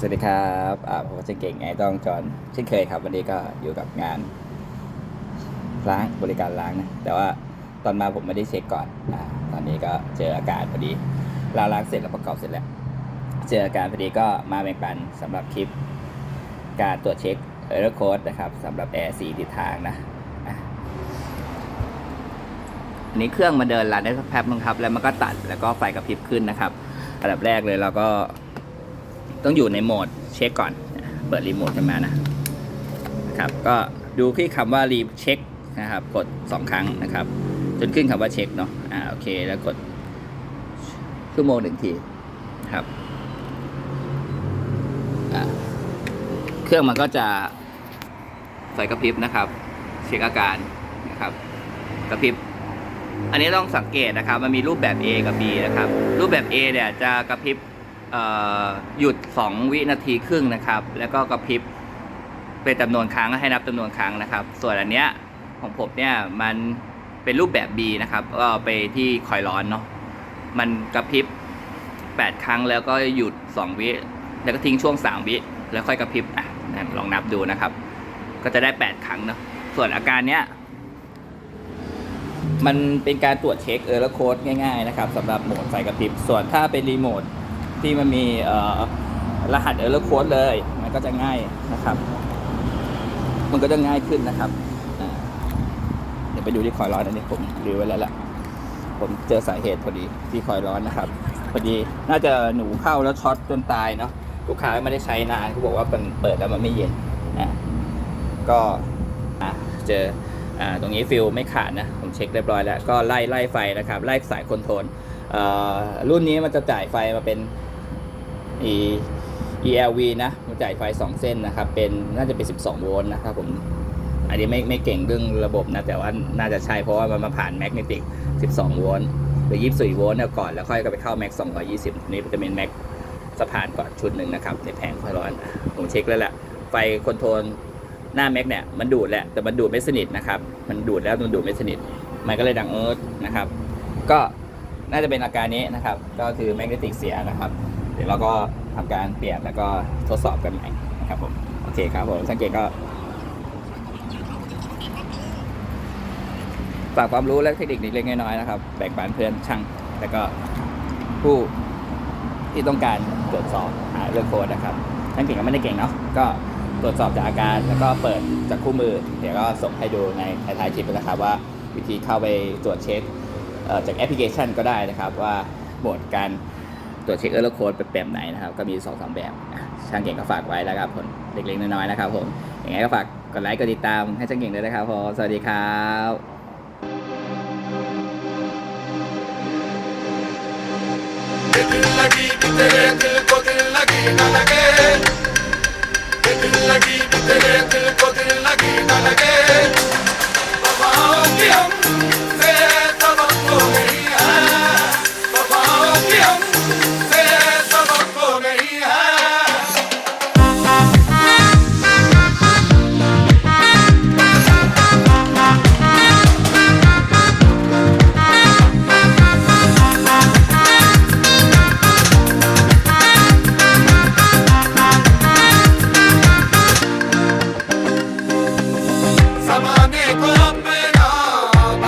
สวัสดีครับอ่าผมจะเก่งไงต้องจอนเช่นเคยครับ วันนี้ก็อยู่กับงานล้างบริการล้างนะ แต่ว่าตอนมาผมไม่ได้เช็คก่อนอ่าตอนนี้ก็เจออาการพอดีล้างล้างเสร็จแล้วประกอบเสร็จแล้ว เจออาการพอดีก็มาแบ่งปันสำหรับคลิป การตรวจเช็คเออร์โค้ดนะครับสำหรับแอร์สีทิศทางนะอะอันนี้เครื่องมาเดินรันได้สักแป๊บนึงครับ แล้วมันก็ตัดแล้วก็ไฟกระพริบขึ้นนะครับ อันดับแรกเลยเราก็ ต้องอยู่ในโหมดเช็คก่อน เปิดรีโมทขึ้นมานะครับ ก็ดูที่คำว่ารีเช็คนะครับ กด 2 ครั้งนะครับ จนขึ้นคำว่าเช็คเนาะ อ่า โอเค แล้วกดชั่วโมงหนึ่งทีนะครับ เครื่องมันก็จะไฟกระพริบนะครับ เช็คอาการนะครับ กระพริบ อันนี้ต้องสังเกตนะครับ มันมีรูปแบบ A กับ B นะครับ รูปแบบ A เนี่ยจะกระพริบ หยุด 2 วินาทีครึ่งนะครับ แล้วก็กระพริบเป็นจำนวนครั้งให้นับจำนวนครั้งนะครับ ส่วนอันเนี้ยของผมเนี่ยมันเป็นรูปแบบ B นะครับก็ไปที่คอยร้อนเนาะมันกระพริบ8 ครั้งแล้วก็หยุด 2 วิแล้วก็ทิ้งช่วง 3 วิแล้วค่อยกระพริบอะลองนับดูนะครับ ก็จะได้ 8 ครั้งเนาะส่วนอาการเนี้ยมันเป็นการตรวจเช็คเออร์โค้ดง่ายๆนะครับสำหรับโหมดไฟกระพริบ ส่วนถ้าเป็นรีโมท ที่มันมีรหัสเออร์โค้ดเลย มันก็จะง่ายนะครับ มันก็จะง่ายขึ้นนะครับเดี๋ยวไปดูที่คอยร้อนอันนี้ผมรีไว้แล้วล่ะผมเจอสาเหตุพอดีที่คอยร้อนนะครับพอดีน่าจะหนูเข้าแล้วช็อตจนตายเนาะลูกค้าไม่ได้ใช้นานเขาบอกว่ามันเปิดแล้วมันไม่เย็นนะก็เจออตรงนี้ฟิลไม่ขาดนะ ผมเช็คเรียบร้อยแล้ว ก็ไล่ไล่ไฟนะครับ ไล่สายคอนโทรล รุ่นนี้มันจะจ่ายไฟมาเป็น e ELV นะมันจ่ายไฟ 2 เส้นนะครับ เป็นน่าจะเป็น 12 โวลต์นะครับผม อันนี้ไม่ไม่เก่งเรื่องระบบนะ แต่ว่าน่าจะใช่เพราะว่ามันมาผ่านแมกเนติก 12 โวลต์หรือ 24 โวลต์เนี่ยก่อน แล้วค่อยก็ไปเข้าแม็ก220 นี่จะเป็นแม็กสะพานก่อนชุดหนึ่งนะครับ ในแผงค่อยร้อนผมเช็คแล้วแหละไฟคอนโทรลหน้าแม็กเนี่ยมันดูดแหละ แต่มันดูดไม่สนิทนะครับ มันดูดแล้วมันดูดไม่สนิท มันก็เลยดังเอิร์ธนะครับ ก็ น่าจะเป็นอาการนี้นะครับ ก็คือแมกเนติกเสียนะครับ เดี๋ยวเราก็ทำการเปลี่ยนแล้วก็ทดสอบกันใหม่นะครับผมโอเคครับผมสังเกตก็ฝากความรู้และเทคนิคเล็กๆน้อยๆนะครับแบ่งปันเพื่อนช่าง แล้วก็ผู้ที่ต้องการตรวจสอบหาเรื่องโค้ดนะครับช่างเก่งก็ไม่ได้เก่งเนาะก็ตรวจสอบจากอาการแล้วก็เปิดจากคู่มือ เดี๋ยวก็ส่งให้ดูในท้ายๆคลิปนะครับว่าวิธีเข้าไปตรวจเช็ค จากแอปพลิเคชันก็ได้นะครับ ว่าโหมดการตรวจเช็คเออร์โค้ดเป็นแบบไหนนะครับ ก็มี2อสแบบอ่ะช่างเก่งก็ฝากไว้แล้วครับผมเล็กๆน้อยๆนะครับผมยังไงก็ฝากกดไลค์กดติดตามให้ช่างเก่งด้วยนะครับผมสวัสดีครับ दिल लगी कि तेरे दिल को दिल लगी न लगे दिल लगी कि तेरे दिल को दिल लगी न लगे